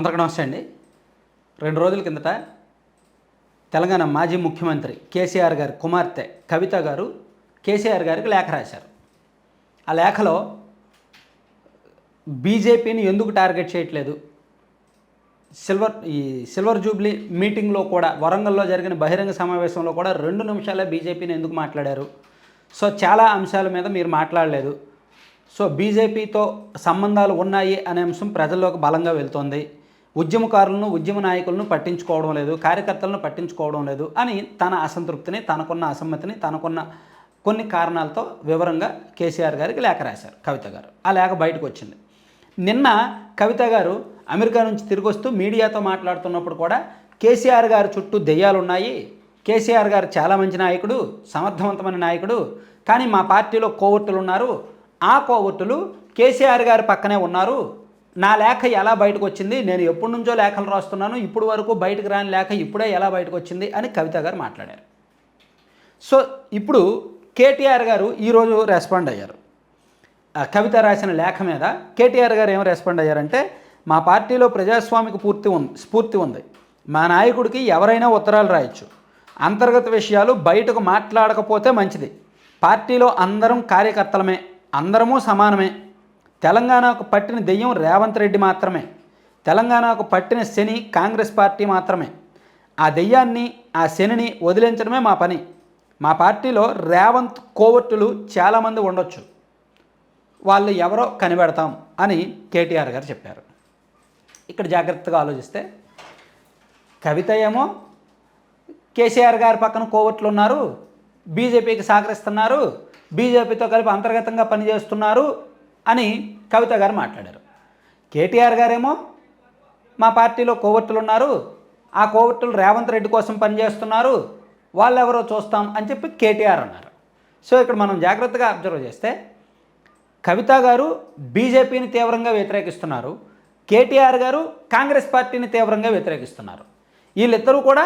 అందరికీ నమస్తే అండి రెండు రోజుల కిందట తెలంగాణ మాజీ ముఖ్యమంత్రి కేసీఆర్ గారి కుమార్తె కవిత గారు కేసీఆర్ గారికి లేఖ రాశారు. ఆ లేఖలో బీజేపీని ఎందుకు టార్గెట్ చేయట్లేదు? సిల్వర్ ఈ సిల్వర్ జూబ్లీ మీటింగ్లో కూడా వరంగల్లో జరిగిన బహిరంగ సమావేశంలో కూడా రెండు నిమిషాలే బీజేపీని ఎందుకు మాట్లాడారు? సో చాలా అంశాల మీద మీరు మాట్లాడలేదు. సో బీజేపీతో సంబంధాలు ఉన్నాయి అనే అంశం ప్రజల్లోకి బలంగా వెళ్తోంది. ఉద్యమకారులను ఉద్యమ నాయకులను పట్టించుకోవడం లేదు కార్యకర్తలను పట్టించుకోవడం లేదు అని తన అసంతృప్తిని తనకున్న అసమ్మతిని తనకున్న కొన్ని కారణాలతో వివరంగా కేసీఆర్ గారికి లేఖ రాశారు కవిత గారు. ఆ లేఖ బయటకు వచ్చింది. నిన్న కవిత గారు అమెరికా నుంచి తిరిగి వస్తూ మీడియాతో మాట్లాడుతున్నప్పుడు కూడా కేసీఆర్ గారి చుట్టూ దెయ్యాలు ఉన్నాయి కేసీఆర్ గారు చాలా మంచి నాయకుడు సమర్థవంతమైన నాయకుడు. కానీ మా పార్టీలో కోవర్టులు ఉన్నారు. ఆ కోవర్టులు కేసీఆర్ గారి పక్కనే ఉన్నారు. నా లేఖ ఎలా బయటకు వచ్చింది నేను ఎప్పటి నుంచో లేఖలు రాస్తున్నాను. ఇప్పుడు వరకు బయటకు రాని లేఖ ఇప్పుడే ఎలా బయటకు వచ్చింది అని కవిత గారు మాట్లాడారు. సో ఇప్పుడు కేటీఆర్ గారు ఈరోజు రెస్పాండ్ అయ్యారు. ఆ కవిత రాసిన లేఖ మీద కేటీఆర్ గారు ఏం రెస్పాండ్ అయ్యారంటే మా పార్టీలో ప్రజాస్వామిక పూర్తి ఉంది స్ఫూర్తి ఉంది. మా నాయకుడికి ఎవరైనా ఉత్తరాలు రాయొచ్చు. అంతర్గత విషయాలు బయటకు మాట్లాడకపోతే మంచిది. పార్టీలో అందరం కార్యకర్తలమే. అందరము సమానమే. తెలంగాణకు పట్టిన దెయ్యం రేవంత్ రెడ్డి మాత్రమే. తెలంగాణకు పట్టిన శని కాంగ్రెస్ పార్టీ మాత్రమే. ఆ దెయ్యాన్ని ఆ శనిని వదిలించడమే మా పని. మా పార్టీలో రేవంత్ కోవట్టులు చాలామంది ఉండొచ్చు. వాళ్ళు ఎవరో కనిపెడతాం అని కేటీఆర్ గారు చెప్పారు. ఇక్కడ జాగ్రత్తగా ఆలోచిస్తే కవిత ఏమో కేసీఆర్ గారి పక్కన కోవట్లు ఉన్నారు బీజేపీకి సహకరిస్తున్నారు బీజేపీతో కలిపి అంతర్గతంగా పనిచేస్తున్నారు అని కవిత గారు మాట్లాడారు. కేటీఆర్ గారేమో మా పార్టీలో కోవర్టులు ఉన్నారు ఆ కోవర్టులు రేవంత్ రెడ్డి కోసం పనిచేస్తున్నారు వాళ్ళెవరో చూస్తాం అని చెప్పి కేటీఆర్ అన్నారు. సో ఇక్కడ మనం జాగ్రత్తగా అబ్జర్వ్ చేస్తే కవిత గారు బీజేపీని తీవ్రంగా వ్యతిరేకిస్తున్నారు కేటీఆర్ గారు కాంగ్రెస్ పార్టీని తీవ్రంగా వ్యతిరేకిస్తున్నారు. వీళ్ళిద్దరూ కూడా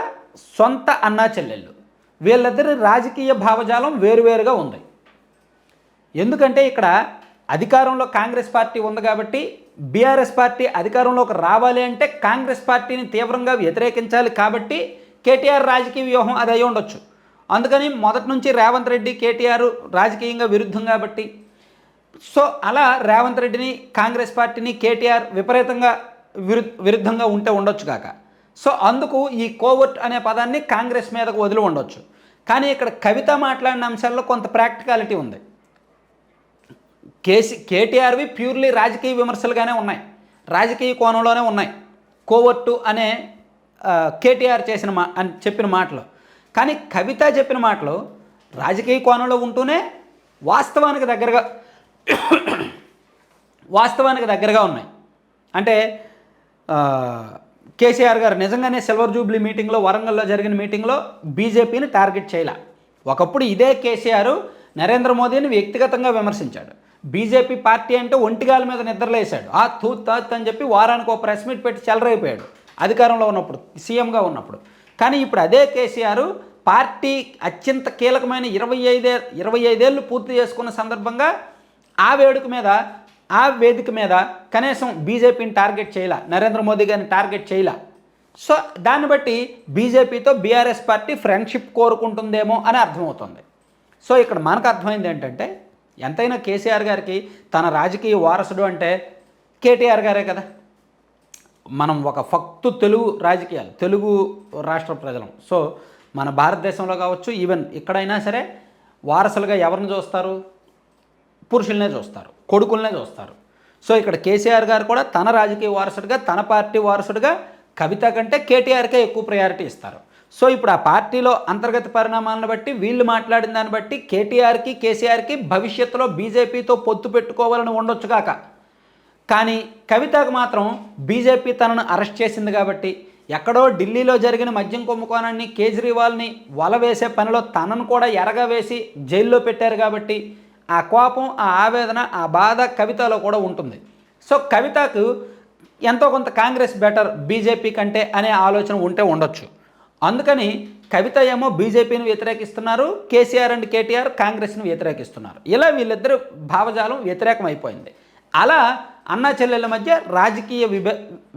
సొంత అన్నా చెల్లెళ్ళు. వీళ్ళిద్దరి రాజకీయ భావజాలం వేరువేరుగా ఉంది. ఎందుకంటే ఇక్కడ అధికారంలో కాంగ్రెస్ పార్టీ ఉంది కాబట్టి బీఆర్ఎస్ పార్టీ అధికారంలోకి రావాలి అంటే కాంగ్రెస్ పార్టీని తీవ్రంగా వ్యతిరేకించాలి కాబట్టి కేటీఆర్ రాజకీయ వ్యూహం అది అయి ఉండొచ్చు. అందుకని మొదటి నుంచి రేవంత్ రెడ్డి కేటీఆర్ రాజకీయంగా విరుద్ధం కాబట్టి. సో అలా రేవంత్ రెడ్డిని కాంగ్రెస్ పార్టీని కేటీఆర్ విపరీతంగా విరు విరుద్ధంగా ఉంటే ఉండొచ్చు కాక. సో అందుకు ఈ కోవర్ట్ అనే పదాన్ని కాంగ్రెస్ మీదకు వదిలి ఉండొచ్చు. కానీ ఇక్కడ కవిత మాట్లాడిన అంశాల్లో కొంత ప్రాక్టికాలిటీ ఉంది. కేసీ కేటీఆర్వి ప్యూర్లీ రాజకీయ విమర్శలుగానే ఉన్నాయి. రాజకీయ కోణంలోనే ఉన్నాయి. కోవట్టు అనే కేటీఆర్ చేసిన మా అని చెప్పిన మాటలు. కానీ కవిత చెప్పిన మాటలు రాజకీయ కోణంలో ఉంటూనే వాస్తవానికి దగ్గరగా వాస్తవానికి దగ్గరగా ఉన్నాయి. అంటే కేసీఆర్ గారు నిజంగానే సిల్వర్ జూబ్లీ మీటింగ్లో వరంగల్లో జరిగిన మీటింగ్లో బీజేపీని టార్గెట్ చేయలే. ఒకప్పుడు ఇదే కేసీఆర్ నరేంద్ర మోదీని వ్యక్తిగతంగా విమర్శించాడు. బీజేపీ పార్టీ అంటే ఒంటిగాల మీద నిద్రలేశాడు. ఆ తూ తాత్ అని చెప్పి వారానికి ఒక ప్రెస్ మీట్ పెట్టి చెలరైపోయాడు అధికారంలో ఉన్నప్పుడు సీఎంగా ఉన్నప్పుడు. కానీ ఇప్పుడు అదే కేసీఆర్ పార్టీ అత్యంత కీలకమైన ఇరవై ఐదే ఇరవై ఐదేళ్ళు పూర్తి చేసుకున్న సందర్భంగా ఆ వేడుక మీద ఆ వేదిక మీద కనీసం బీజేపీని టార్గెట్ చేయలే నరేంద్ర మోదీ గారిని టార్గెట్ చేయలే. సో దాన్ని బట్టి బీజేపీతో బీఆర్ఎస్ పార్టీ ఫ్రెండ్షిప్ కోరుకుంటుందేమో అని అర్థమవుతుంది. సో ఇక్కడ మనకు అర్థమైంది ఏంటంటే ఎంతైనా కేసీఆర్ గారికి తన రాజకీయ వారసుడు అంటే కేటీఆర్ గారే కదా. మనం ఒక ఫక్తు తెలుగు రాజకీయాలు తెలుగు రాష్ట్ర ప్రజలం. సో మన భారతదేశంలో కావచ్చు ఈవెన్ ఇక్కడైనా సరే వారసులుగా ఎవరిని చూస్తారు? పురుషులనే చూస్తారు కొడుకులనే చూస్తారు. సో ఇక్కడ కేసీఆర్ గారు కూడా తన రాజకీయ వారసుడిగా తన పార్టీ వారసుడిగా కవిత కంటే కేటీఆర్కే ఎక్కువ ప్రయారిటీ ఇస్తారు. సో ఇప్పుడు ఆ పార్టీలో అంతర్గత పరిణామాలను బట్టి వీళ్ళు మాట్లాడిన దాన్ని బట్టి కేటీఆర్కి కేసీఆర్కి భవిష్యత్తులో బీజేపీతో పొత్తు పెట్టుకోవాలని ఉండొచ్చు కాక. కానీ కవితకు మాత్రం బీజేపీ తనను అరెస్ట్ చేసింది కాబట్టి ఎక్కడో ఢిల్లీలో జరిగిన మద్యం కుంభకోణాన్ని కేజ్రీవాల్ని వల వేసే పనిలో తనను కూడా ఎరగా వేసి జైల్లో పెట్టారు కాబట్టి ఆ కోపం ఆ ఆవేదన ఆ బాధ కవితలో కూడా ఉంటుంది. సో కవితకు ఎంతో కొంత కాంగ్రెస్ బెటర్ బీజేపీ కంటే అనే ఆలోచన ఉంటే ఉండొచ్చు. అందుకని కవిత ఏమో బీజేపీని వ్యతిరేకిస్తున్నారు కేసీఆర్ అండ్ కేటీఆర్ కాంగ్రెస్ని వ్యతిరేకిస్తున్నారు. ఇలా వీళ్ళిద్దరు భావజాలం వ్యతిరేకం అయిపోయింది అలా అన్నా చెల్లెళ్ళ మధ్య రాజకీయ విభే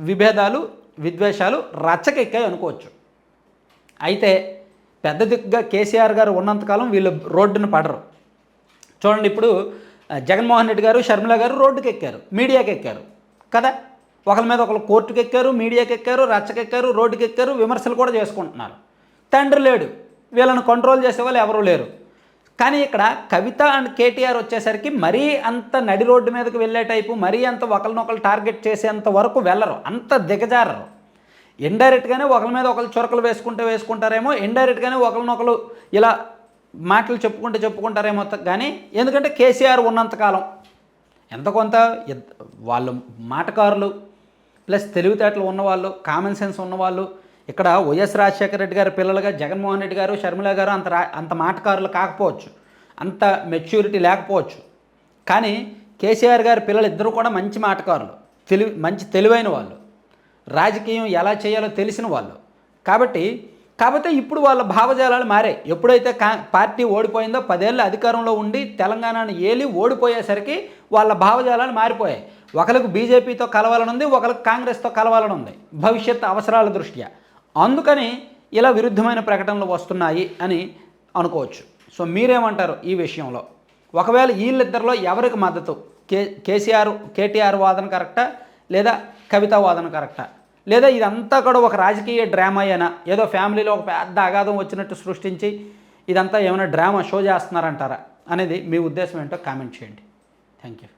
విభేదాలు విద్వేషాలు రచ్చకెక్కాయి అనుకోవచ్చు. అయితే పెద్ద దిక్కుగా కేసీఆర్ గారు ఉన్నంతకాలం వీళ్ళు రోడ్డును పడరు. చూడండి ఇప్పుడు జగన్మోహన్ రెడ్డి గారు షర్మిల గారు రోడ్డుకి ఎక్కారు మీడియాకి ఎక్కారు కదా? ఒకరి మీద ఒకరు కోర్టుకి ఎక్కారు మీడియాకి ఎక్కారు రచ్చకెక్కారు రోడ్డుకి ఎక్కారు విమర్శలు కూడా చేసుకుంటున్నారు. తండ్రి లేడు. వీళ్ళని కంట్రోల్ చేసే వాళ్ళు ఎవరూ లేరు. కానీ ఇక్కడ కవిత అండ్ కేటీఆర్ వచ్చేసరికి మరీ అంత నడి రోడ్డు మీదకి వెళ్ళే టైపు మరీ అంత ఒకరినొకరు టార్గెట్ చేసేంత వరకు వెళ్ళరు. అంత దిగజారరు. ఇండైరెక్ట్గానే ఒకరి మీద ఒకరు చురకలు వేసుకుంటే వేసుకుంటారేమో ఇండైరెక్ట్గానే ఒకరినొకరు ఇలా మాటలు చెప్పుకుంటే చెప్పుకుంటారేమో కానీ ఎందుకంటే కేసీఆర్ ఉన్నంతకాలం ఎంత కొంత వాళ్ళు మాటకారులు ప్లస్ తెలివితేటలు ఉన్నవాళ్ళు కామన్ సెన్స్ ఉన్నవాళ్ళు ఇక్కడ వైఎస్ రాజశేఖర రెడ్డి గారి పిల్లలుగా జగన్మోహన్ రెడ్డి గారు షర్మిల గారు అంత రా అంత మాటకారులు కాకపోవచ్చు. అంత మెచ్యూరిటీ లేకపోవచ్చు. కానీ కేసీఆర్ గారి పిల్లలు ఇద్దరు కూడా మంచి మాటకారులు. తెలివి మంచి తెలివైన వాళ్ళు. రాజకీయం ఎలా చేయాలో తెలిసిన వాళ్ళు. కాబట్టి కాకపోతే ఇప్పుడు వాళ్ళ భావజాలాలు మారాయి. ఎప్పుడైతే కా పార్టీ ఓడిపోయిందో పదేళ్ళు అధికారంలో ఉండి తెలంగాణను ఏలి ఓడిపోయేసరికి వాళ్ళ భావజాలాలు మారిపోయాయి. ఒకరికి బీజేపీతో కలవాలని ఉంది ఒకరికి కాంగ్రెస్తో కలవాలని ఉంది భవిష్యత్ అవసరాల దృష్ట్యా. అందుకని ఇలా విరుద్ధమైన ప్రకటనలు వస్తున్నాయి అని అనుకోవచ్చు. సో మీరేమంటారు ఈ విషయంలో? ఒకవేళ వీళ్ళిద్దరిలో ఎవరికి మద్దతు? కే కేసీఆర్ కేటీఆర్ వాదన కరెక్టా? లేదా కవిత వాదన కరెక్టా? లేదా ఇదంతా కూడా ఒక రాజకీయ డ్రామా అయినా ఏదో ఫ్యామిలీలో ఒక పెద్ద అగాధం వచ్చినట్టు సృష్టించి ఇదంతా ఏమైనా డ్రామా షో చేస్తున్నారంటారా? అనేది మీ ఉద్దేశం ఏంటో కామెంట్ చేయండి. Thank you.